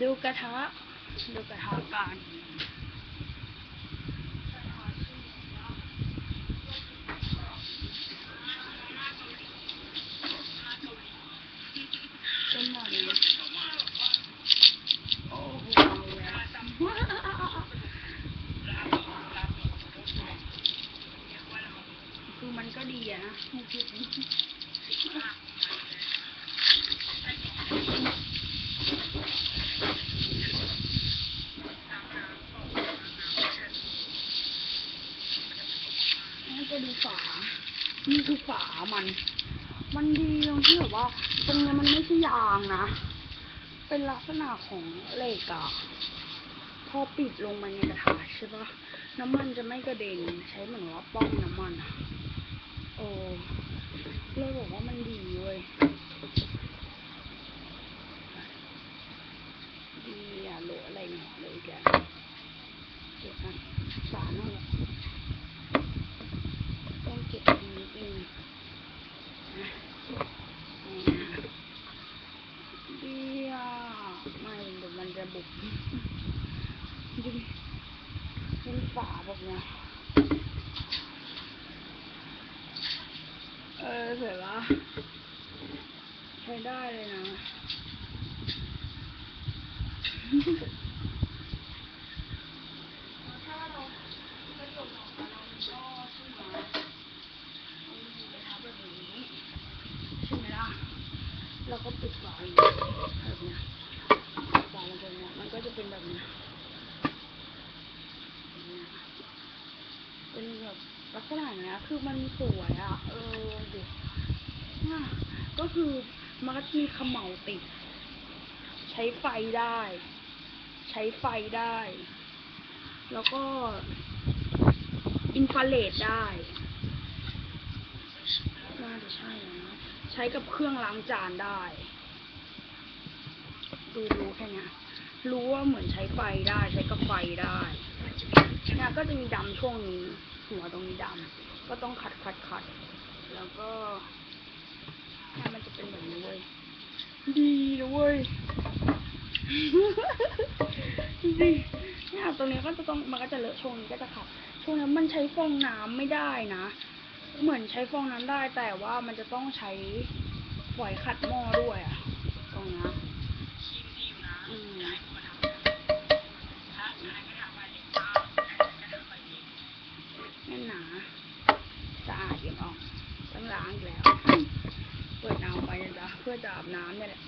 ดูกระทะ ดูกระทะกันเป็นแบบนี้โอ้โหคือมันก็ดีอะนะ นี่ก็ดูฝา นี่คือฝามัน มันดีตรงที่แบบว่า ตรงนี้มันไม่ใช่ยางนะ เป็นลักษณะของเหล็กอะพอปิดลงมาในกระถาใช่ปะน้ำมันจะไม่กระเด็น ใช้เหมือนว่าป้องน้ำมันอะโอ้เลยบอกว่ามันดีเว้ย ดีอะเหลืออะไรเนี่ยเหลยแกเก็บกันฝานั่นแหละ ต้องเก็บดีนิดนึงนะนี่นะดีอะไม่เดี๋ยวมันจะบุกดูดิเป็นฝาแบบเนี้ยเออเสร็จละใช้ได้เลยนะถ้าเรากระจกของเรามันก็ใช่ไหมเอามือไปทับแบบนี้ใช่ไหมล่ะแล้วก็ปิดฝาอย่างนี้แบบเนี้ยปิดฝาลงไปเนี้ยมันก็จะเป็นแบบเนี้ยแบบเนี้ยเป็น แบบลักษณะเนี้ย คือมันสวยอะ เออดิเนี่ยก็คือมันก็จะมีเขมเหลาติด ใช้ไฟได้ ใช้ไฟได้ แล้วก็ อินฟราเรดได้น่าจะใช่นะใช้กับเครื่องล้างจานได้ ดูรู้แค่นี้รู้ว่าเหมือนใช้ไฟได้ ใช้กับไฟได้เนี่ยก็จะมีดำช่วงนี้ หัวตรงนี้ดำก็ต้องขัดขัดขัดแล้วก็เนี่มันจะเป็นแบบนี้เว้ยดีนะเว้ยดีเนี่ยตรงนี้ก็จะต้องมันก็จะเลอะช่วงนี้ก็จะขัดช่วงนั้มันใช้ฟองน้ำไม่ได้นะ เหมือนใช้ฟองน้ำได้ แต่ว่ามันจะต้องใช้ฝอยขัดหม้อด้วยอะตรงนี้ื่อจะอาบน้ำเนี่ยแหละ